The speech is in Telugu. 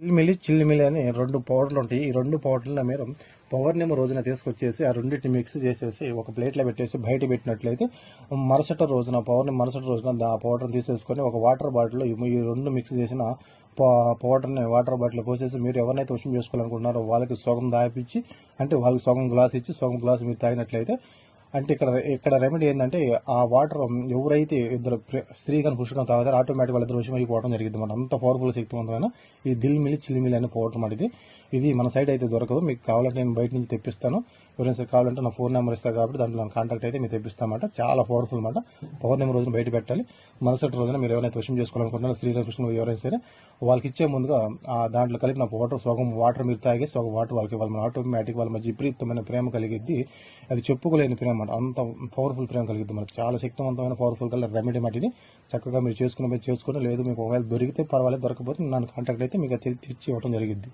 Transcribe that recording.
చిల్మిలి చిల్మిలి అని రెండు పౌడర్లు ఉంటాయి. ఈ రెండు పౌడర్లను మీరు పౌర్ణమి రోజున తీసుకొచ్చేసి ఆ రెండింటిని మిక్స్ చేసేసి ఒక ప్లేట్లో పెట్టేసి బయట పెట్టినట్లయితే మరుసటి రోజున పౌర్ణమి మరుసటి రోజున ఆ పౌడర్ని తీసేసుకొని ఒక వాటర్ బాటిల్లో ఈ రెండు మిక్స్ చేసిన పౌడర్ని వాటర్ బాటిల్ పోసేసి మీరు ఎవరినైతే వశం చేసుకోవాలనుకుంటున్నారో వాళ్ళకి సగం దాపించి అంటే వాళ్ళకి సగం గ్లాస్ ఇచ్చి సగం గ్లాస్ మీరు తాగినట్లయితే అంటే ఇక్కడ ఇక్కడ రెమెడీ ఏంటంటే ఆ వాటర్ ఎవరైతే ఇద్దరు స్త్రీ కానీ పురుషుడు తాగుతారు తాగుతారో ఆటోమేటిక్ వాళ్ళిద్దరు విషయం అయిపోవడం జరిగింది మనం అంత పవర్ఫుల్ శక్తివంతమైన ఈ దిల్ మిలి చిల్లి మిల్లి అనే పౌడర్ మాట ఇది. ఇది మన సైడ్ అయితే దొరకదు. మీకు కావాలంటే నేను బయట నుంచి తెప్పిస్తాను. ఎవరైనా సరే కావాలంటే నా ఫోన్ నెంబర్ ఇస్తాను కాబట్టి దాంట్లో కాంటాక్ట్ అయితే మీరు తెప్పిస్తామంట చాలా పవర్ఫుల్ అనమాట పౌర్ణమి రోజున బయట పెట్టాలి. మరుసటి రోజున మీరు ఎవరైతే విషయం చేసుకోవాలనుకుంటున్నారు స్త్రీ పురుషులు ఎవరైనా సరే వాళ్ళకి ఇచ్చే ముందుగా ఆ దాంట్లో కలిపిన వాటర్ సగం వాటర్ మీరు తాగేసి సగం వాటర్ వాళ్ళకి వాళ్ళ ఆటోమేటిక్ వాళ్ళ మధ్య విపరీతమైన ప్రేమ కలిగిద్ది. అది చెప్పుకోలేని ప్రేమ. అనమాట అంత పవర్ఫుల్ ప్రేమ కలిగిద్ది మనకు. చాలా శక్తివంతమైన పవర్ఫుల్ కలర్ రెమెడీ మాట ఇది. చక్కగా మీరు చేసుకునే చేసుకుని లేదు మీకు ఒకవేళ దొరికితే పర్వాలేదు దొరకపోతే నన్ను కాంటాక్ట్ అయితే మీకు తెచ్చి ఇవ్వడం జరిగింది